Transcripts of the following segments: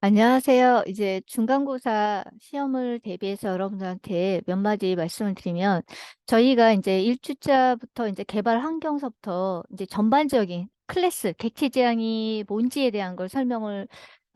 안녕하세요. 이제 중간고사 시험을 대비해서 여러분들한테 몇 마디 말씀을 드리면 저희가 이제 1주차부터 이제 개발 환경서부터 이제 전반적인 클래스, 객체 지향이 뭔지에 대한 걸 설명을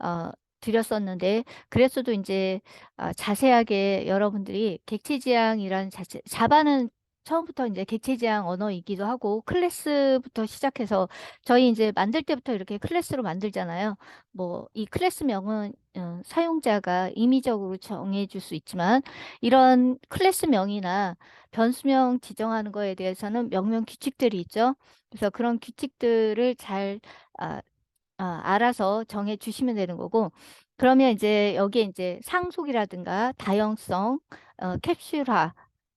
어, 드렸었는데 그랬어도 이제 아, 자세하게 여러분들이 객체 지향이라는 자체, 자바는 처음부터 이제 객체 지향 언어이기도 하고 클래스부터 시작해서 저희 이제 만들 때부터 이렇게 클래스로 만들잖아요. 뭐 이 클래스명은 어, 사용자가 임의적으로 정해 줄 수 있지만 이런 클래스명이나 변수명 지정하는 거에 대해서는 명명 규칙들이 있죠. 그래서 그런 규칙들을 잘 아, 아, 알아서 정해 주시면 되는 거고 그러면 이제 여기에 이제 상속이라든가 다형성, 어, 캡슐화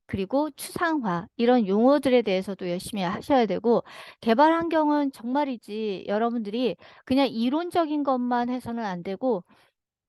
그리고 추상화 이런 용어들에 대해서도 열심히 하셔야 되고 개발 환경은 정말이지 여러분들이 그냥 이론적인 것만 해서는 안 되고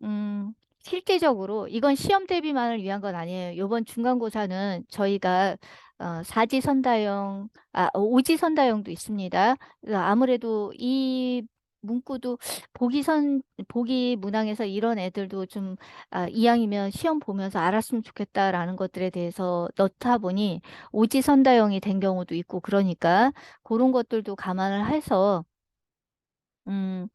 음, 실제적으로 이건 시험 대비만을 위한 건 아니에요. 이번 중간고사는 저희가 어, 사지 선다형, 아, 오지 선다형도 있습니다. 그래서 아무래도 이 문구도 보기선, 보기 문항에서 이런 애들도 좀 아, 이왕이면 시험 보면서 알았으면 좋겠다라는 것들에 대해서 넣다 보니 오지선다형이 된 경우도 있고 그러니까 그런 것들도 감안을 해서 음,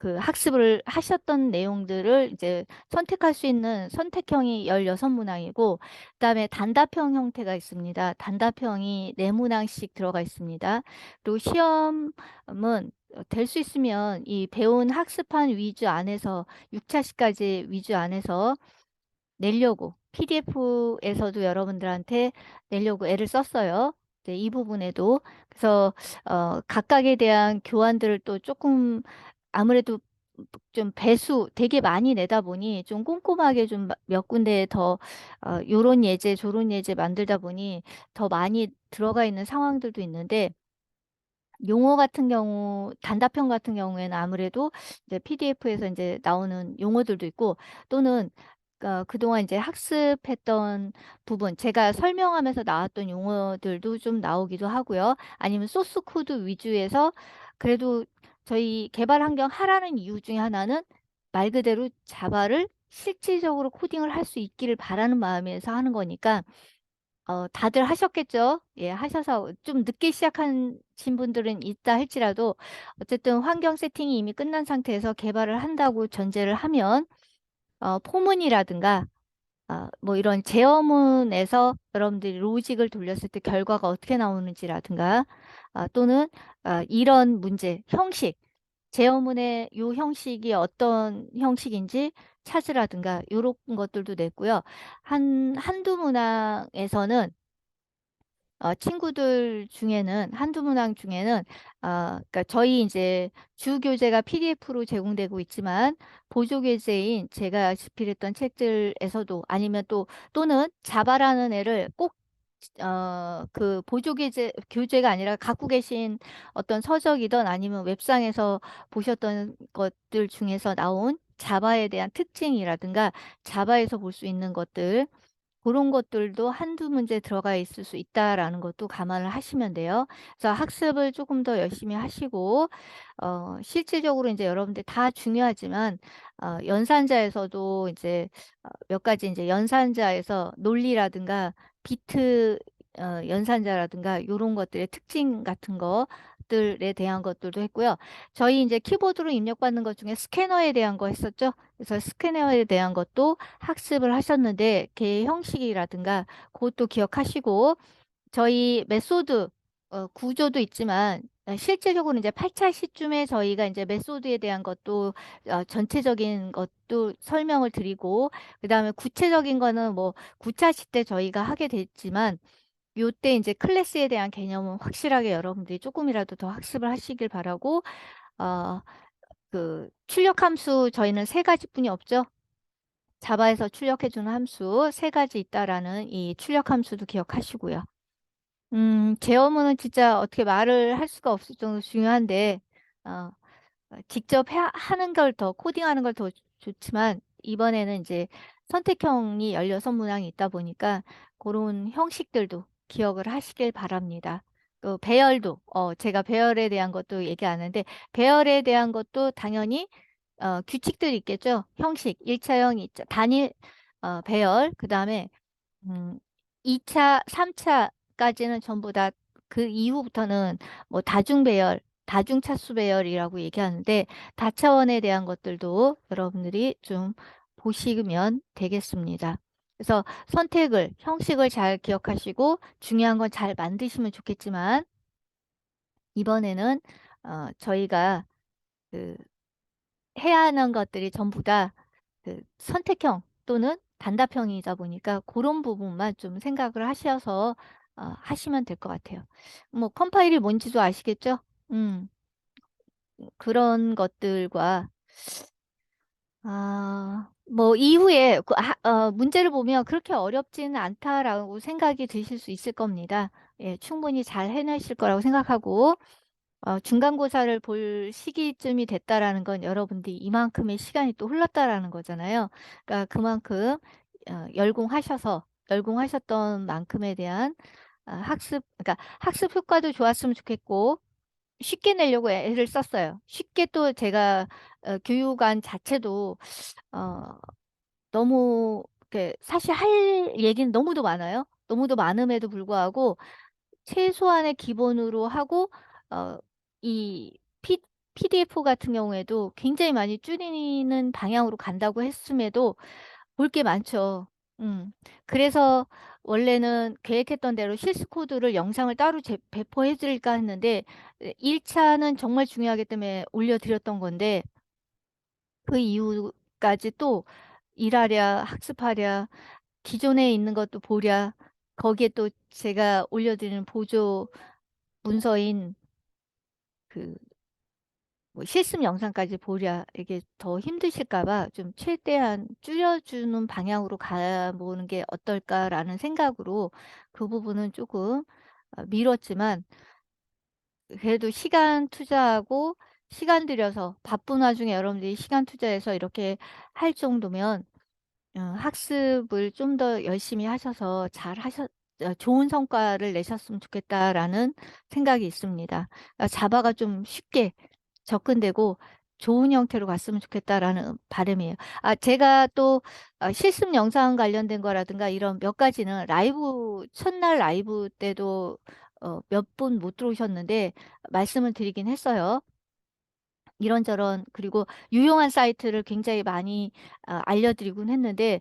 그 학습을 하셨던 내용들을 이제 선택할 수 있는 선택형이 16문항이고, 그다음에 단답형 형태가 있습니다. 단답형이 4문항씩 들어가 있습니다. 그리고 시험은 될 수 있으면 이 배운 학습한 위주 안에서 6차시까지 위주 안에서 내려고 PDF에서도 여러분들한테 내려고 애를 썼어요. 네, 이 부분에도 그래서 어, 각각에 대한 교환들을 또 조금 아무래도 좀 배수 되게 많이 내다 보니 좀 꼼꼼하게 좀 몇 군데 더 어, 요런 예제 저런 예제 만들다 보니 더 많이 들어가 있는 상황들도 있는데 용어 같은 경우, 단답형 같은 경우에는 아무래도 이제 PDF에서 이제 나오는 용어들도 있고 또는 어, 그동안 이제 학습했던 부분, 제가 설명하면서 나왔던 용어들도 좀 나오기도 하고요. 아니면 소스 코드 위주에서 그래도 저희 개발 환경 하라는 이유 중에 하나는 말 그대로 자바를 실질적으로 코딩을 할 수 있기를 바라는 마음에서 하는 거니까 어, 다들 하셨겠죠? 예, 하셔서 좀 늦게 시작하신 분들은 있다 할지라도 어쨌든 환경 세팅이 이미 끝난 상태에서 개발을 한다고 전제를 하면 어, 포문이라든가 어, 뭐 이런 제어문에서 여러분들이 로직을 돌렸을 때 결과가 어떻게 나오는지라든가 아, 또는 아, 이런 문제, 형식, 제어문의 요 형식이 어떤 형식인지 찾으라든가 이런 것들도 냈고요. 한 한두 문항에서는 어, 친구들 중에는 한두 문항 중에는 어, 그러니까 저희 이제 주 교재가 PDF로 제공되고 있지만 보조 교재인 제가 집필했던 책들에서도 아니면 또 또는 자바라는 애를 꼭 어, 그 보조 교재 교재가 아니라 갖고 계신 어떤 서적이든 아니면 웹상에서 보셨던 것들 중에서 나온 자바에 대한 특징이라든가 자바에서 볼 수 있는 것들 그런 것들도 한두 문제 들어가 있을 수 있다라는 것도 감안을 하시면 돼요. 그래서 학습을 조금 더 열심히 하시고, 어, 실질적으로 이제 여러분들 다 중요하지만, 어, 연산자에서도 이제 어, 몇 가지 이제 연산자에서 논리라든가 비트 어, 연산자라든가 이런 것들의 특징 같은 것들에 대한 것들도 했고요. 저희 이제 키보드로 입력받는 것 중에 스캐너에 대한 거 했었죠. 그래서 스캐너에 대한 것도 학습을 하셨는데 걔 형식이라든가 그것도 기억하시고 저희 메소드 어, 구조도 있지만 어, 실제적으로 이제 8차 시쯤에 저희가 이제 메소드에 대한 것도 어, 전체적인 것도 설명을 드리고 그다음에 구체적인 거는 뭐 9차 시 때 저희가 하게 됐지만 요때 이제 클래스에 대한 개념은 확실하게 여러분들이 조금이라도 더 학습을 하시길 바라고 어, 그 출력 함수 저희는 세 가지뿐이 없죠. 자바에서 출력해 주는 함수 세 가지 있다라는 이 출력 함수도 기억하시고요. 음, 제어문은 진짜 어떻게 말을 할 수가 없을 정도로 중요한데, 어, 직접 해, 하는 걸 더, 코딩하는 걸 더 좋지만, 이번에는 이제 선택형이 16 문항이 있다 보니까, 그런 형식들도 기억을 하시길 바랍니다. 또 배열도, 어, 제가 배열에 대한 것도 얘기 안 하는데, 배열에 대한 것도 당연히 어, 규칙들이 있겠죠. 형식, 1차형, 2차, 단일 어, 배열, 그 다음에 음, 2차, 3차까지는 전부 다 그 이후부터는 뭐 다중 배열, 다중 차수 배열이라고 얘기하는데 다차원에 대한 것들도 여러분들이 좀 보시면 되겠습니다. 그래서 선택을, 형식을 잘 기억하시고 중요한 건 잘 만드시면 좋겠지만 이번에는 어, 저희가 그 해야 하는 것들이 전부 다 그 선택형 또는 단답형이다 보니까 그런 부분만 좀 생각을 하셔서 어, 하시면 될 것 같아요. 뭐 컴파일이 뭔지도 아시겠죠? 음, 그런 것들과 아, 뭐 이후에 그 하- 어, 문제를 보면 그렇게 어렵지는 않다라고 생각이 드실 수 있을 겁니다. 예, 충분히 잘 해내실 거라고 생각하고 어, 중간고사를 볼 시기쯤이 됐다라는 건 여러분들이 이만큼의 시간이 또 흘렀다라는 거잖아요. 그러니까 그만큼 어, 열공하셔서 열공하셨던 만큼에 대한 아, 학습, 그러니까 학습 효과도 좋았으면 좋겠고 쉽게 내려고 애를 썼어요. 쉽게 또 제가 어, 교육안 자체도 어, 너무 이렇게 사실 할 얘기는 너무도 많아요. 너무도 많음에도 불구하고 최소한의 기본으로 하고 어, 이 P, PDF 같은 경우에도 굉장히 많이 줄이는 방향으로 간다고 했음에도 볼 게 많죠. 음. 그래서 원래는 계획했던 대로 실습 코드를 영상을 따로 제, 배포해 드릴까 했는데 1차는 정말 중요하기 때문에 올려드렸던 건데 그 이후까지 또 일하랴 학습하랴 기존에 있는 것도 보랴 거기에 또 제가 올려드리는 보조 문서인 그 뭐 실습 영상까지 보랴 이게 더 힘드실까 봐 좀 최대한 줄여주는 방향으로 가보는 게 어떨까라는 생각으로 그 부분은 조금 어, 미뤘지만 그래도 시간 투자하고 시간 들여서 바쁜 와중에 여러분들이 시간 투자해서 이렇게 할 정도면 어, 학습을 좀 더 열심히 하셔서 잘 하셨, 어, 좋은 성과를 내셨으면 좋겠다라는 생각이 있습니다. 그러니까 자바가 좀 쉽게 접근되고 좋은 형태로 갔으면 좋겠다라는 바람이에요. 아, 제가 또 어, 실습 영상 관련된 거라든가 이런 몇 가지는 라이브, 첫날 라이브 때도 어, 몇 분 못 들어오셨는데 말씀을 드리긴 했어요. 이런저런 그리고 유용한 사이트를 굉장히 많이 아, 알려드리곤 했는데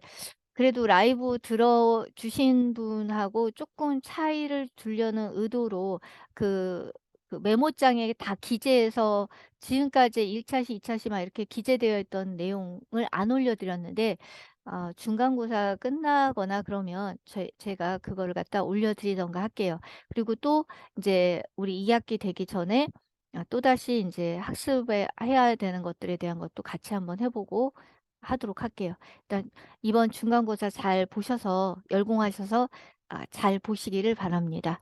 그래도 라이브 들어주신 분하고 조금 차이를 두려는 의도로 그, 그 메모장에 다 기재해서 지금까지 1차시, 2차시 막 이렇게 기재되어 있던 내용을 안 올려드렸는데 어, 중간고사 끝나거나 그러면 제, 제가 그거를 갖다 올려드리던가 할게요. 그리고 또 이제 우리 2학기 되기 전에 아, 또다시 이제 학습에 해야 되는 것들에 대한 것도 같이 한번 해보고 하도록 할게요. 일단 이번 중간고사 잘 보셔서 열공하셔서 아, 잘 보시기를 바랍니다.